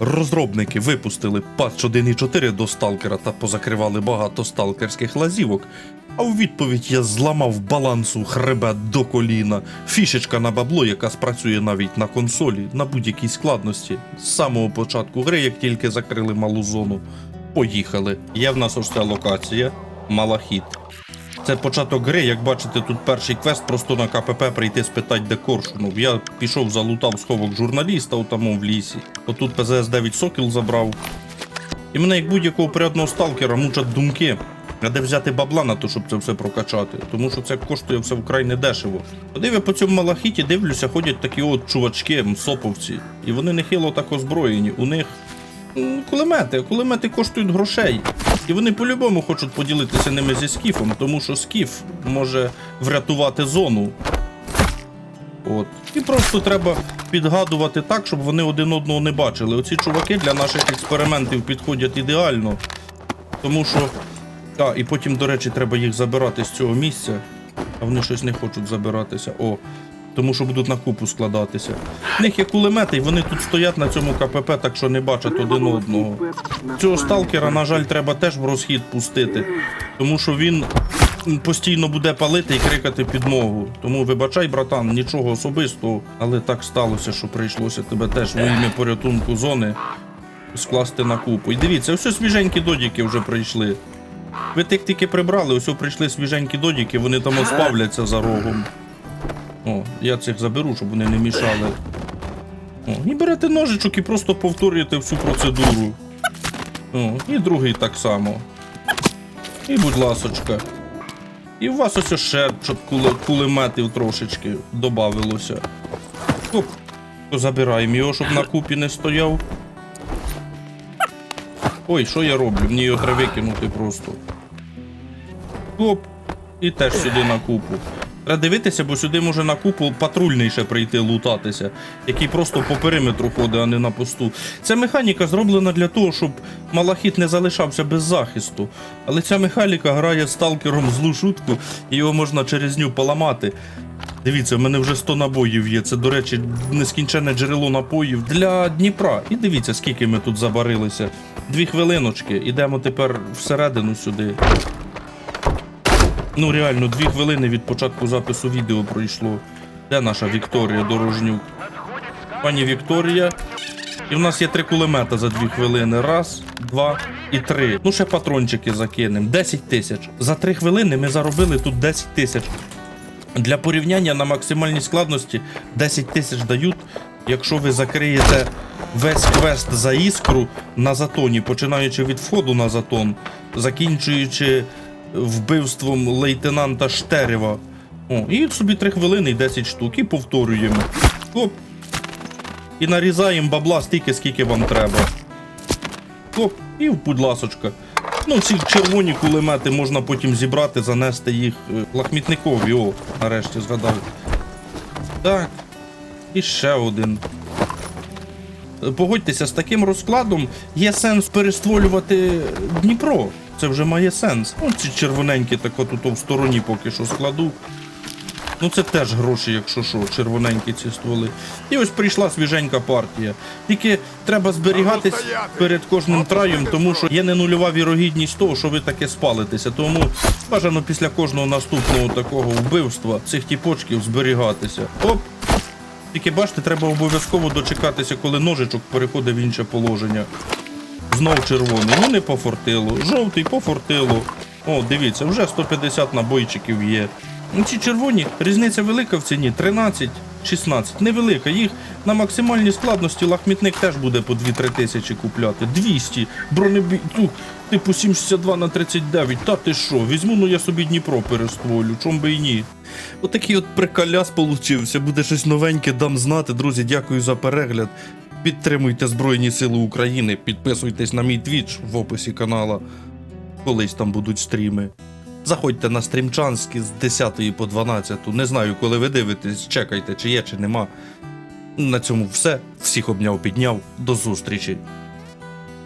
Розробники випустили патч 1.4 до сталкера та позакривали багато сталкерських лазівок. А у відповідь я зламав балансу хребет до коліна. Фішечка на бабло, яка спрацює навіть на консолі, на будь-якій складності. З самого початку гри, як тільки закрили малу зону. Поїхали. Є в нас ось ця локація. Малахіт. Це початок гри, як бачите, тут перший квест просто на КПП прийти спитати, де Коршунов. Я пішов, залутав сховок журналіста отамом в лісі. Отут ПЗС-9 Сокіл забрав. І мене, як будь-якого порядного сталкера, мучать думки. А де взяти бабла на то, щоб це все прокачати? Тому що це коштує все вкрай недешево. Коли я по цьому малахіті дивлюся, ходять такі от чувачки, мсоповці, і вони нехило так озброєні. У них кулемети, кулемети коштують грошей. І вони по-любому хочуть поділитися ними зі скіфом, тому що скіф може врятувати зону. От. І просто треба підгадувати так, щоб вони один одного не бачили. Оці чуваки для наших експериментів підходять ідеально. Тому що. А, і потім, до речі, треба їх забирати з цього місця. А вони щось не хочуть забиратися. О. Тому що будуть на купу складатися. В них є кулемети, і вони тут стоять на цьому КПП, так що не бачать один одного. Цього сталкера, на жаль, треба теж в розхід пустити, тому що він постійно буде палити і крикати підмогу. Тому вибачай, братан, нічого особистого, але так сталося, що прийшлося тебе теж в ім'я порятунку зони скласти на купу. І дивіться, ось свіженькі додіки вже прийшли. Ви тих тільки прибрали, ось прийшли свіженькі додіки, вони там оспавляться за рогом. О, я цих заберу, щоб вони не мішали. О, і берете ножичок і просто повторюєте всю процедуру. О, і другий так само. І будь ласочка. І у вас ось ще щоб кулеметів трошечки додавилося. Оп, забираємо його, щоб на купі не стояв. Ой, що я роблю? Мені його треба викинути просто. Оп. І теж сюди на купу. Треба дивитися, бо сюди може на купу патрульний ще прийти лутатися, який просто по периметру ходить, а не на посту. Ця механіка зроблена для того, щоб малахіт не залишався без захисту. Але ця механіка грає сталкером злу шутку, і його можна через ню поламати. Дивіться, в мене вже 100 набоїв є. Це, до речі, нескінченне джерело напоїв для Дніпра. І дивіться, скільки ми тут забарилися. Дві хвилиночки. Ідемо тепер всередину сюди. Ну, реально, дві хвилини від початку запису відео пройшло. Де наша Вікторія Дорожнюк? Пані Вікторія. І в нас є три кулемета за дві хвилини. Раз, два і три. Ну, ще патрончики закинемо. 10 тисяч. За три хвилини ми заробили тут 10 тисяч. Для порівняння на максимальній складності 10 тисяч дають, якщо ви закриєте весь квест за іскру на затоні, починаючи від входу на затон, закінчуючи вбивством лейтенанта Штерева. О, і собі 3 хвилини і 10 штук, і повторюємо. Оп. І нарізаємо бабла стільки, скільки вам треба. Оп, і будь ласочка. Ну, ці червоні кулемети можна потім зібрати, занести їх е, лахмітникові. О, нарешті згадав. Так. І ще один. Е, Погодьтеся, з таким розкладом є сенс перестволювати Дніпро. Це вже має сенс. Ну, ці червоненькі так от тут в стороні поки що складу. Ну це теж гроші, якщо що, червоненькі ці стволи. І ось прийшла свіженька партія. Тільки треба зберігатись перед кожним траєм, тому що є не нульова вірогідність того, що ви таке спалитеся. Тому бажано після кожного наступного такого вбивства цих тіпочків зберігатися. Оп! Тільки бачите, треба обов'язково дочекатися, коли ножичок переходить в інше положення. Знов червоний, ну не пофортило. Жовтий пофортило. О, дивіться, вже 150 набойчиків є. Ну, ці червоні, різниця велика в ціні 13, 16. Невелика. Їх на максимальній складності лахмітник теж буде по 2-3 тисячі купляти. 200. Бронебій, типу 762 на 39. Та ти що? Візьму, ну я собі Дніпро перестволю, чом би і ні. Отакий от приколяс получився. Буде щось новеньке, дам знати. Друзі, дякую за перегляд. Підтримуйте Збройні Сили України, підписуйтесь на мій твіч в описі канала. Колись там будуть стріми. Заходьте на стрімчанські з 10 по 12. Не знаю, коли ви дивитесь, чекайте, чи є, чи нема. На цьому все. Всіх обняв, підняв. До зустрічі.